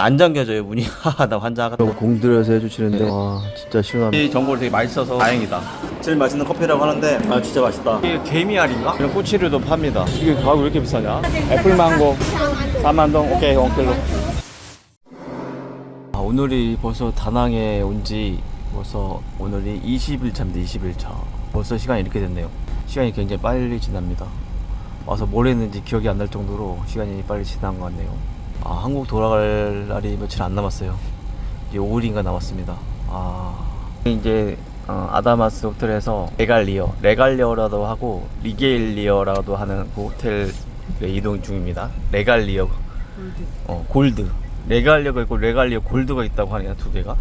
안 잠겨져요 문이. 나 환자가 공들여서 해주시는데 와 진짜 시원합니다. 이 전골 되게 맛있어서 다행이다. 제일 맛있는 커피라고 하는데 아 진짜 맛있다. 이게 개미알인가? 이런 꼬치류도 팝니다. 이게 가격 왜 이렇게 비싸냐? 애플망고 4만동 오케이 원킬로. 아, 오늘이 벌써 다낭에 온 지 벌써 오늘이 20일차입니다 20일차. 벌써 시간이 이렇게 됐네요. 시간이 굉장히 빨리 지납니다. 와서 뭘 했는지 기억이 안 날 정도로 시간이 빨리 지난 것 같네요 아 한국 돌아갈 날이 며칠 안 남았어요. 이제 5일인가 남았습니다. 아. 이제 어, 아다마스 호텔에서 레갈리어 레갈리어라도 하고 리게일리어라도 하는 그 호텔에 이동 중입니다. 레갈리어. 어, 골드. 레갈리어가 있고 레갈리어 골드가 있다고 하네요 두 개가.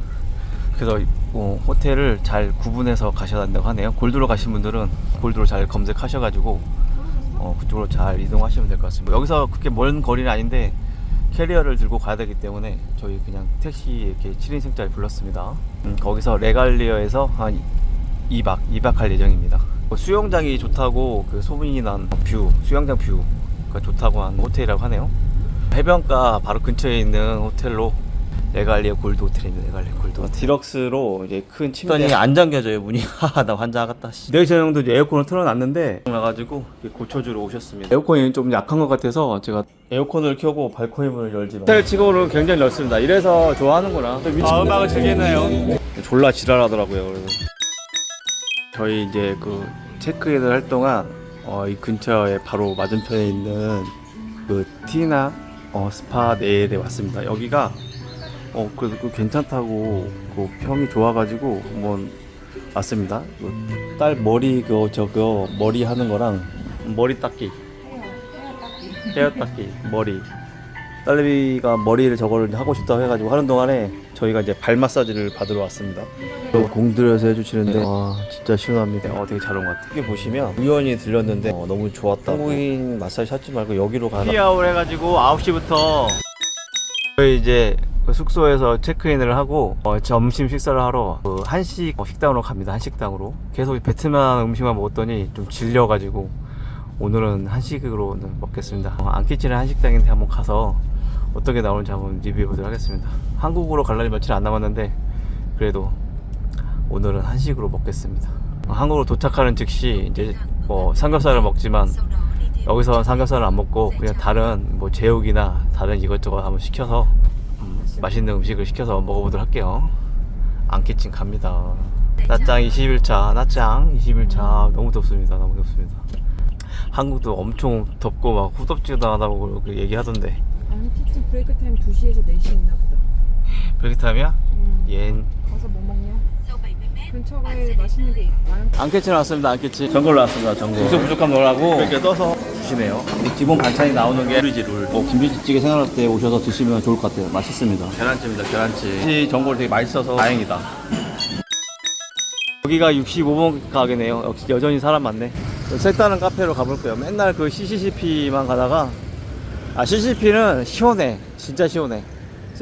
그래서 어, 호텔을 잘 구분해서 가셔야 한다고 하네요. 골드로 가신 분들은 골드로 잘 검색하셔가지고 어, 그쪽으로 잘 이동하시면 될 것 같습니다. 여기서 그렇게 먼 거리는 아닌데 캐리어를 들고 가야 되기 때문에 저희 그냥 택시 이렇게 7인승짜리 불렀습니다. 음, 거기서 레갈리어에서 한 2박 2박 할 예정입니다. 뭐 수영장이 좋다고 그 소문이 난 뷰 수영장 뷰가 좋다고 한 호텔이라고 하네요. 해변가 바로 근처에 있는 호텔로 레갈리아 골드 호텔입니다. 레갈리아 골드 호텔. 디럭스로 이제 큰 침대. 안 잠겨져요 문이. 나 환자 같다. 내일 저녁도 이제 에어컨을 틀어놨는데 나가지고 고쳐주러 오셨습니다. 에어컨이 좀 약한 것 같아서 제가 에어컨을 켜고 발코니 문을 열지. 호텔 직원은 굉장히 넓습니다. 이래서 좋아하는구나. 아 음악을 즐기나요? 졸라 지랄하더라고요. 그래서 저희 이제 그 체크인을 할 동안 어, 이 근처에 바로 맞은편에 있는 그 티나 어, 스파 네일에 왔습니다. 여기가 어 그래도 그 괜찮다고 그 평이 좋아가지고 한번 왔습니다. 그 딸 머리 그 저거 머리 하는 거랑 머리 닦기, 헤어 닦기, 머리. 딸내미가 머리를 저거를 하고 싶다고 해가지고 하는 동안에 저희가 이제 발 마사지를 받으러 왔습니다. 공들여서 해주시는데 와 진짜 시원합니다 어, 되게 잘 온 것 같아요. 여기 보시면 우연히 들렸는데 어, 너무 좋았다. 한국인 마사지 찾지 말고 여기로 가라. 피아웃 해가지고 9시부터 저희 이제 그 숙소에서 체크인을 하고 어, 점심 식사를 하러 그 한식 어, 식당으로 갑니다. 한식당으로 계속 베트남 음식만 먹었더니 좀 질려가지고 오늘은 한식으로는 먹겠습니다. 어, 안키치는 한식당인데 한번 가서 어떻게 나오는지 한번 리뷰해 보도록 하겠습니다. 한국으로 갈 날이 며칠 안 남았는데 그래도 오늘은 한식으로 먹겠습니다. 어, 한국으로 도착하는 즉시 이제 뭐 삼겹살을 먹지만 여기서 삼겹살을 안 먹고 그냥 다른 뭐 제육이나 다른 이것저것 한번 시켜서 음, 맛있는 음식을 시켜서 먹어보도록 할게요. 안키친 갑니다. 낮장 21차, 낮장 21차 너무 덥습니다. 너무 덥습니다. 한국도 엄청 덥고 막 후덥지근하다고 그 얘기하던데 아니 키친 브레이크 타임 2시에서 4시 있나 보다 브레이크 타임이야? 응옌 가서 뭐 먹냐? 근처에 맛있는 게 많은 안캐치 나왔습니다. 안캐치. 전골 나왔습니다. 전골. 육수 부족함 넣으라고 이렇게 떠서 주시네요. 이 기본 반찬이 나오는 게 룰이지 룰. 어, 김치찌개 생각날 때 오셔서 드시면 좋을 것 같아요. 맛있습니다. 계란찜입니다. 계란찜. 이 전골 되게 맛있어서 다행이다. 여기가 65번 가게네요. 역시 여전히 사람 많네. 색다른 카페로 가볼게요. 맨날 그 CCCP만 가다가 아 CCCP는 시원해. 진짜 시원해.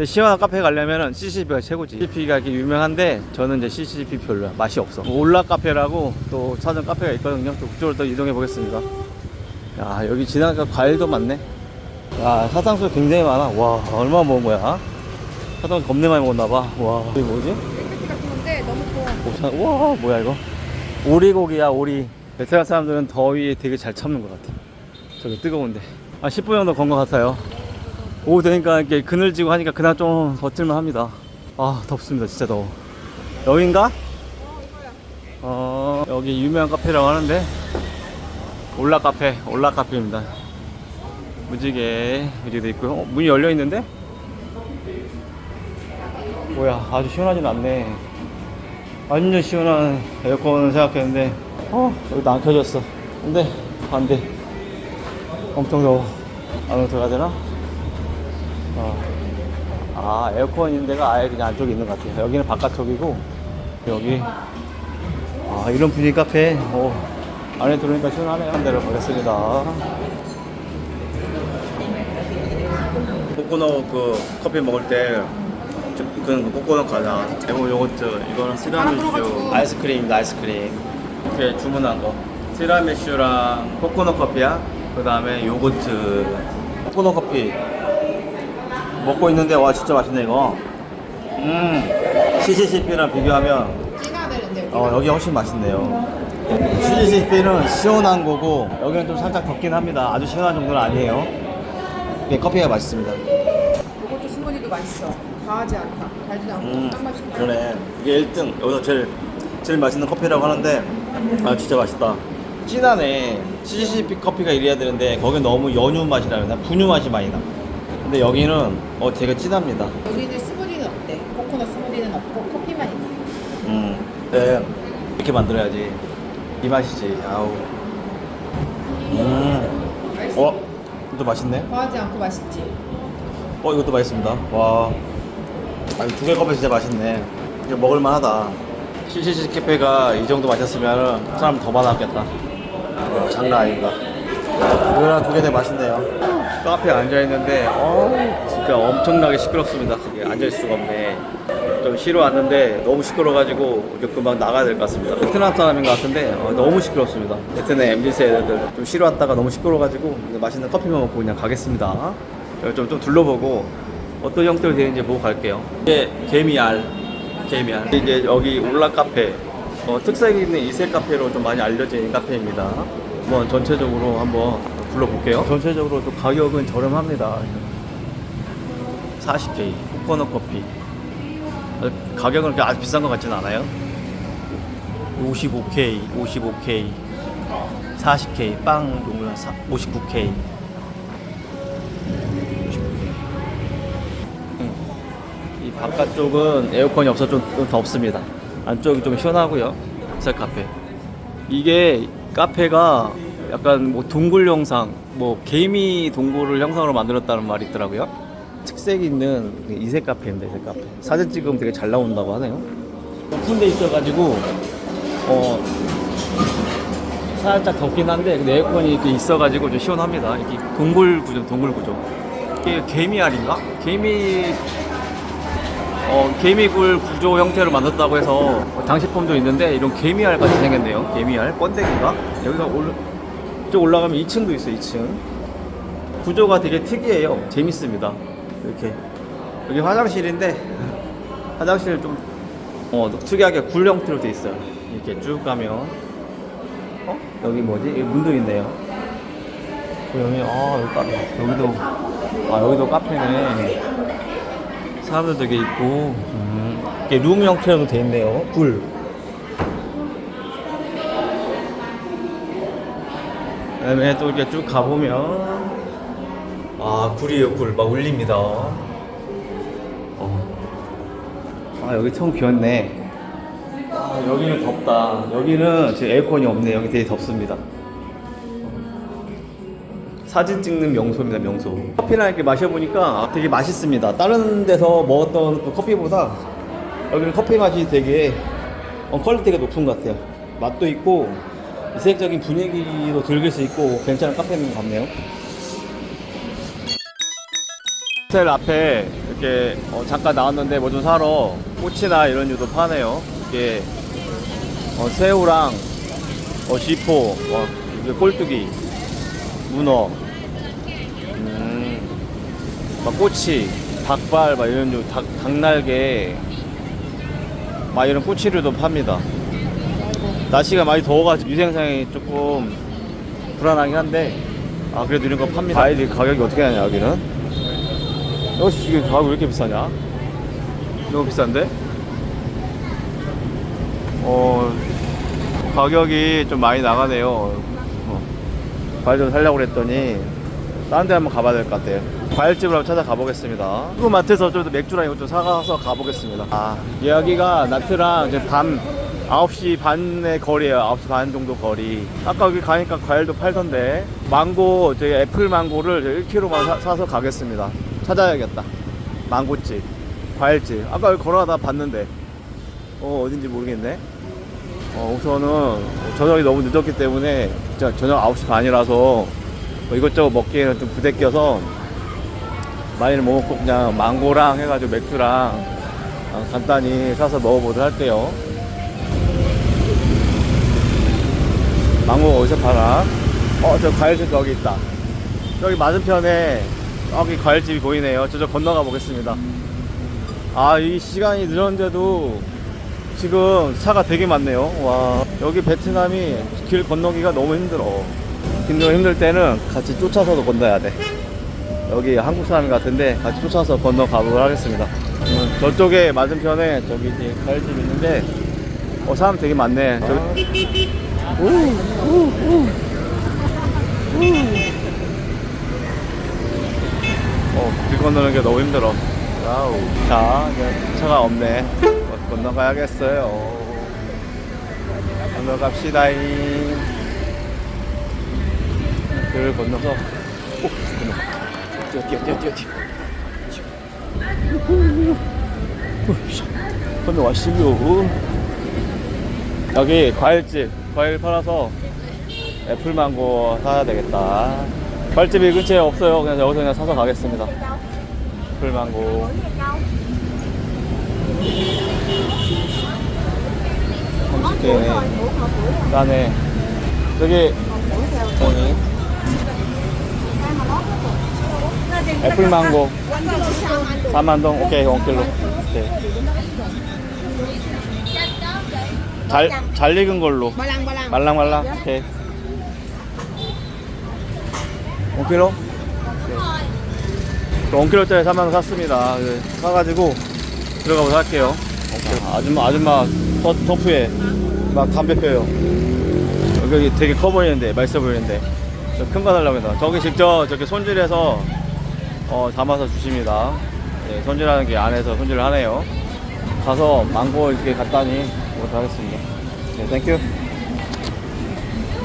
시원한 카페 가려면은 CCCP가 최고지. CCCP가 이렇게 유명한데 저는 이제 CCCP 별로야. 맛이 없어. 올라 카페라고 또 사전 카페가 있거든요. 또 그쪽으로 또 이동해 보겠습니다. 야 여기 지나니까 과일도 많네. 야 사탕수 굉장히 많아. 와 얼마 먹은 거야? 사탕수 겁내 많이 먹었나 봐. 와 이게 뭐지? 스파게티 같은 건데 너무 좋아 와 뭐야 이거 오리고기야 오리 베트남 사람들은 더위에 되게 잘 참는 것 같아 저기 뜨거운데 한 10분 정도 건 것 같아요 오후 되니까 이렇게 그늘지고 하니까 그날 좀 버틸만 합니다. 아 덥습니다 진짜 더워. 여긴가? 어 여기 유명한 카페라고 하는데 올라 카페 올라 카페입니다. 무지개 이렇게 돼 있고요. 어, 문이 열려 있는데? 뭐야 아주 시원하진 않네. 완전 시원한 에어컨을 생각했는데 어 여기도 안 켜졌어. 근데 안 돼 엄청 더워. 안으로 들어가야 되나? 어. 아 에어컨 있는 데가 아예 그냥 안쪽에 있는 것 같아요. 여기는 바깥쪽이고 여기. 아 이런 분위기 카페. 어, 안에 들어오니까 시원하네요. 한 대를 보겠습니다. 코코넛 그 커피 먹을 때 그건 코코넛 과자 레몬 요거트 이거는 티라미슈. 아이스크림입니다 아이스크림. 이렇게 주문한 거. 티라미슈랑 코코넛 커피야? 그 다음에 요거트. 코코넛 커피 먹고 있는데 와 진짜 맛있네 이거. 음 CCCP랑 비교하면 어, 여기 훨씬 맛있네요. CCCP는 시원한 거고 여기는 좀 살짝 덥긴 합니다. 아주 시원한 정도는 아니에요. 이게 커피가 맛있습니다. 이것도 스무디도 맛있어. 과하지 않다. 달지도 않고 음, 딱 맛있다. 그러네. 이게 1등. 여기서 제일 제일 맛있는 커피라고 하는데 아 진짜 맛있다. 진하네. CCCP 커피가 이래야 되는데 거긴 너무 연유 맛이라 그러나 분유 맛이 많이 나. 근데 여기는 어 되게 진합니다. 여기는 스무디는 없대. 코코넛 스무디는 없고 커피만 있네. 음, 네. 이렇게 만들어야지. 이 맛이지. 아우. 음. 맛있어. 어, 이것도 맛있네. 과하지 않고 맛있지. 어, 이것도 맛있습니다. 와. 아니, 두개 컵에 진짜 맛있네. 이거 먹을만하다. CCC 캐페가 이 정도 마셨으면 사람 더 많았겠다. 어, 장난 아닌가. 이거랑 두개다 맛있네요. 카페에 앉아있는데, 어, 진짜 엄청나게 시끄럽습니다. 이게 앉아있을 수가 없네. 좀 쉬러 왔는데 너무 시끄러워가지고 이제 금방 나가야 될 것 같습니다. 베트남 사람인 것 같은데 어, 너무 시끄럽습니다. 베트남 MZ 애들 좀 쉬러 왔다가 너무 시끄러워가지고 맛있는 커피만 먹고 그냥 가겠습니다. 좀, 좀 둘러보고 어떤 형태로 되는지 보고 갈게요. 이게 개미알, 개미알. 이제 여기 올라 카페, 어, 특색 있는 이색 카페로 좀 많이 알려진 카페입니다. 한번 전체적으로 한번 둘러볼게요. 전체적으로 또 가격은 저렴합니다. 40K 코코넛 커피. 어, 가격은 그렇게 아주 비싼 것 같지는 않아요. 55K, 55K, 40K, 빵 용량 59K. 이 바깥쪽은 에어컨이 없어서 좀, 좀 덥습니다. 안쪽이 좀 시원하고요. 색 카페. 이게 카페가 약간 뭐 동굴 형상, 뭐 개미 동굴을 형상으로 만들었다는 말이 있더라고요. 특색 있는 이색 카페입니다. 이색 카페. 사진 찍으면 되게 잘 나온다고 하네요. 오픈돼 있어가지고 어 살짝 덥긴 한데 근데 에어컨이 이렇게 있어가지고 좀 시원합니다. 이게 동굴 구조, 동굴 구조. 이게 개미알인가? 개미 어, 개미굴 구조 형태로 만들었다고 해서 장식품도 있는데 이런 개미알 같이 생겼네요. 개미알 번데기가 여기가 올라 쭉 올라가면 2층도 있어요. 2층 구조가 되게 특이해요. 재밌습니다. 이렇게 여기 화장실인데 화장실 좀 어, 특이하게 굴 형태로 돼 있어요. 이렇게 쭉 가면 어 여기 뭐지? 여기 문도 있네요. 여기 아 여기 카페 여기도 아 여기도 카페네. 사람들 되게 있고 음, 이게 룸 형태로 돼 있네요. 굴. 그다음에 또 이렇게 쭉 가보면 아 굴이에요 굴막 울립니다. 어. 아 여기 청 비었네. 아 여기는 덥다. 여기는 지금 에어컨이 없네. 여기 되게 덥습니다. 사진 찍는 명소입니다, 명소. 커피나 이렇게 마셔보니까 되게 맛있습니다. 다른 데서 먹었던 그 커피보다 여기는 커피 맛이 되게 어, 퀄리티가 높은 것 같아요. 맛도 있고 이색적인 분위기도 즐길 수 있고 괜찮은 카페인 것 같네요. 호텔 앞에 이렇게 어, 잠깐 나왔는데 뭐 좀 사러 꽃이나 이런 유도 파네요. 이게 어, 새우랑 어, 쥐포, 어, 이게 꼴뚜기, 문어, 음, 막 꼬치, 닭발, 막 이런 류, 닭, 닭날개, 막 이런 꼬치류도 팝니다. 날씨가 많이 더워가지고 유생상이 조금 불안하긴 한데, 아, 그래도 이런 거 팝니다. 과일이 가격이 어떻게 하냐, 여기는? 역시 이게 가격 왜 이렇게 비싸냐? 너무 비싼데? 어, 가격이 좀 많이 나가네요. 어. 과일 좀 살려고 그랬더니 다른 데 한번 가봐야 될 것 같아요. 과일집을 한번 찾아가 보겠습니다. 그 마트에서 좀 맥주랑 이것 좀 사가서 가보겠습니다. 아, 여기가 나트랑 이제 밤 9시 반의 거리에요. 9시 반 정도 거리. 아까 여기 가니까 과일도 팔던데. 망고, 저기 애플 망고를 1kg만 사, 서 가겠습니다. 찾아야겠다. 망고집, 과일집. 아까 여기 걸어가다 봤는데. 어, 어딘지 모르겠네. 어, 우선은 저녁이 너무 늦었기 때문에 진짜 저녁 9시 반이라서 뭐 이것저것 먹기에는 좀 부대껴서 많이는 못 먹고 그냥 망고랑 해가지고 맥주랑 어, 간단히 사서 먹어보도록 할게요. 망고 어디서 팔아? 어, 저 과일집 여기 있다. 여기 맞은편에 저기 과일집이 보이네요. 저쪽 건너가 보겠습니다. 아, 이 시간이 늦었는데도 지금 차가 되게 많네요. 와, 여기 베트남이 길 건너기가 너무 힘들어. 힘들, 힘들 때는 같이 쫓아서도 건너야 돼. 여기 한국 사람 같은데 같이 쫓아서 건너가 보도록 하겠습니다. 음, 저쪽에 맞은편에 저기 이제 과일집 있는데 어, 사람 되게 많네. 저기. 우. 어, 길 건너는 게 너무 힘들어. 와우. 자, 차가 없네. 어, 건너가야겠어요. 건너갑시다잉. 길 건너서, 오, 건너. 뛰어, 뛰어, 뛰어, 뛰어, 뛰어. 건너왔시요. 여기 과일집, 과일 팔아서 애플망고 사야 되겠다. 과일집이 근처에 없어요. 그냥 여기서 그냥 사서 가겠습니다. 애플망고. 삼십개네. 싸네. 저기? 애플망고. 4만동, 오케이, 원킬로. 오케이. 잘, 잘 익은 걸로. 말랑 말랑. 말랑말랑. 오케이. 5kg? 네. 5kg짜리 3만 원 샀습니다. 그, 사가지고 들어가 보도록 할게요. 아, 아줌마, 아줌마 터, 터프에 막 담배 펴요. 여기 되게 커 보이는데, 맛있어 보이는데. 큰거 달라고 했나. 저기 직접 저렇게 손질해서 어, 담아서 주십니다. 네, 손질하는 게 안에서 손질을 하네요. 가서 망고 이렇게 갖다니 보도록 하겠습니다. 네, 땡큐.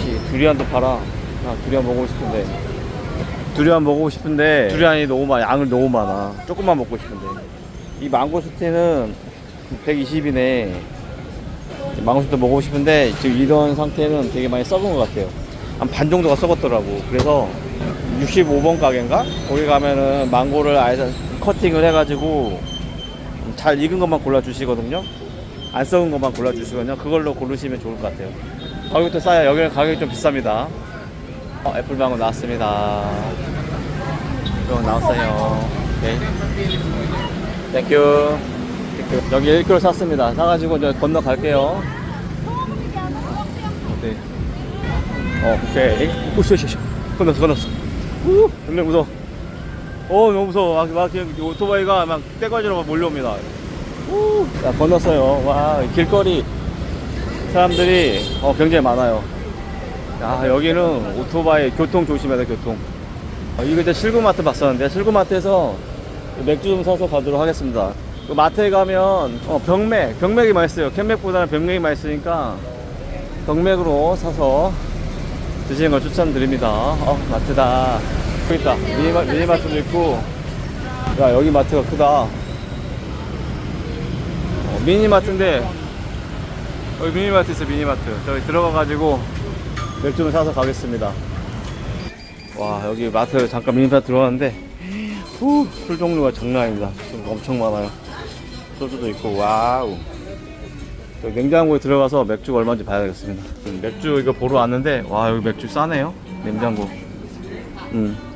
이 두리안도 팔아. 아, 두리안 먹고 싶은데. 두리안 먹고 싶은데 두리안이 너무 많아. 양을 너무 많아. 조금만 먹고 싶은데. 이 망고스틴은 120이네. 망고스틴 먹고 싶은데 지금 이런 상태는 되게 많이 썩은 것 같아요. 한 반 정도가 썩었더라고. 그래서 65번 가게인가? 거기 가면은 망고를 아예 커팅을 해가지고 잘 익은 것만 골라주시거든요. 안 썩은 것만 골라주시거든요. 그걸로 고르시면 좋을 것 같아요. 가격도 싸요. 여기는 가격이 좀 비쌉니다. 어, 애플망고 나왔습니다. 이거 나왔어요. 오케이. 땡큐. 땡큐. 여기 1kg 샀습니다. 사가지고 이제 건너갈게요. 네. 어, 오케이. 우쇼, 쇼, 쇼. 건넜어, 건넜어. 우, 굉장히 무서워. 어, 너무 무서워. 막, 막, 그냥 오토바이가 막 떼가지로 막 몰려옵니다. 우, 자, 건넜어요. 와, 길거리 사람들이 어, 굉장히 많아요. 야, 여기는 오토바이 교통 조심해야 돼, 교통. 어, 이거 이제 실구마트 봤었는데, 실구마트에서 맥주 좀 사서 가도록 하겠습니다. 그 마트에 가면, 어, 병맥, 병맥이 맛있어요. 캔맥보다는 병맥이 맛있으니까, 병맥으로 사서 드시는 걸 추천드립니다. 어, 마트다. 여기 있다. 미니마, 미니마트도 있고, 야, 여기 마트가 크다. 어, 미니마트인데, 여기 미니마트 있어 미니마트. 저기 들어가가지고 맥주 좀 사서 가겠습니다. 와 여기 마트 잠깐 미니마트 들어왔는데 후, 술 종류가 장난 아닙니다. 엄청 많아요. 소주도 있고 와우. 냉장고에 들어가서 맥주가 얼마인지 봐야 겠습니다. 맥주 이거 보러 왔는데 와 여기 맥주 싸네요 냉장고. 음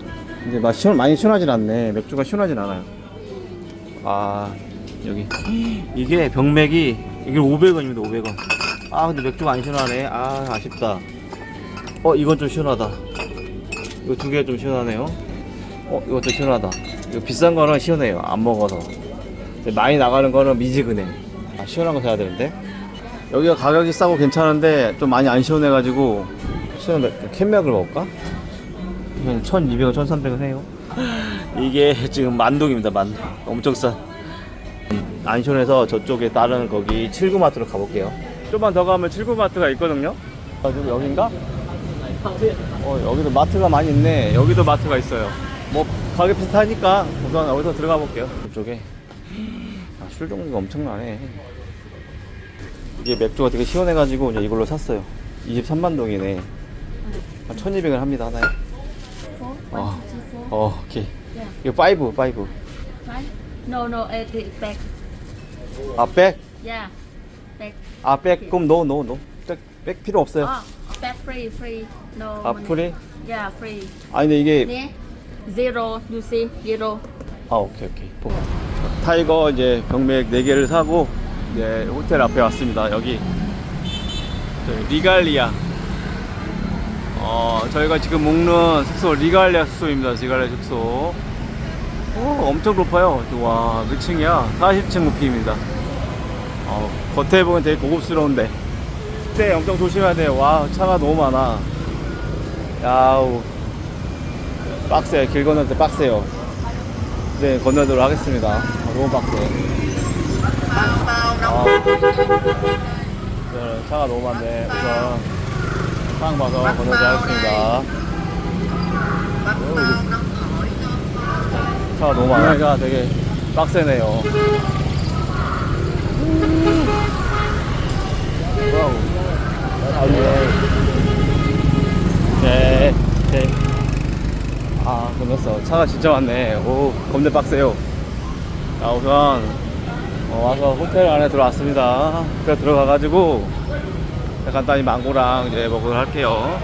이제 막 시원 많이 시원하진 않네. 맥주가 시원하진 않아요. 아 여기. 이게 병맥이 이게 500원입니다 500원. 아 근데 맥주가 안 시원하네. 아 아쉽다. 어 이건 좀 시원하다. 이거 두 개 좀 시원하네요. 어 이것도 시원하다. 이거 비싼 거는 시원해요. 안 먹어서. 많이 나가는 거는 미지근해. 아 시원한 거 사야 되는데? 여기가 가격이 싸고 괜찮은데 좀 많이 안 시원해 가지고 시원한 캔맥을 먹을까? 한 1200원 1300원 해요 이게 지금 만동입니다 만동 엄청 싸안 시원해서 저쪽에 다른 거기 칠구마트로 가볼게요. 좀만 더 가면 칠구마트가 있거든요. 아, 지금 여긴가? 어, 여기도 마트가 많이 있네. 여기도 마트가 있어요. 뭐 가격 비슷하니까 우선 여기서 들어가 볼게요. 이쪽에 아, 술 종류가 엄청나네. 이게 맥주가 되게 시원해가지고 이제 이걸로 샀어요. 23만 동이네. 한 1,200원 합니다 하나에. 어, 어, 오케이. 이거 5, 5. Right? No, no, uh, the back. 아, 백? Yeah, back. 아, 백? 그럼 노, 노, 노. 백, 백 필요 없어요. Oh, back free, free. No. 아, money. 프리? Yeah, free. 아니, 근데 이게 네. Zero, you see, zero. 아 오케이 오케이 타이거 이제 병맥 4개를 사고 이제 호텔 앞에 왔습니다 여기 저희 리갈리아 어 저희가 지금 묵는 숙소 리갈리아 숙소입니다. 리갈리아 숙소. 오 엄청 높아요. 와 몇 층이야? 40층 높이입니다. 어, 겉에 보면 되게 고급스러운데. 그때 엄청 조심해야 돼요. 와 차가 너무 많아. 야우. 빡세. 길 건널 때 빡세요. 네, 건너도록 하겠습니다. 아, 너무 빡세. 아, 네, 차가 너무 많네. 우선 하겠습니다. 어우, 차가 너무 많으니까 되게 빡세네요. 와우. 아, 네. 네, 네. 아 건넜어 차가 진짜 많네 오 겁내 빡세요 자 우선 어, 와서 호텔 안에 들어왔습니다 호텔 들어가가지고 간단히 망고랑 이제 먹으러 할게요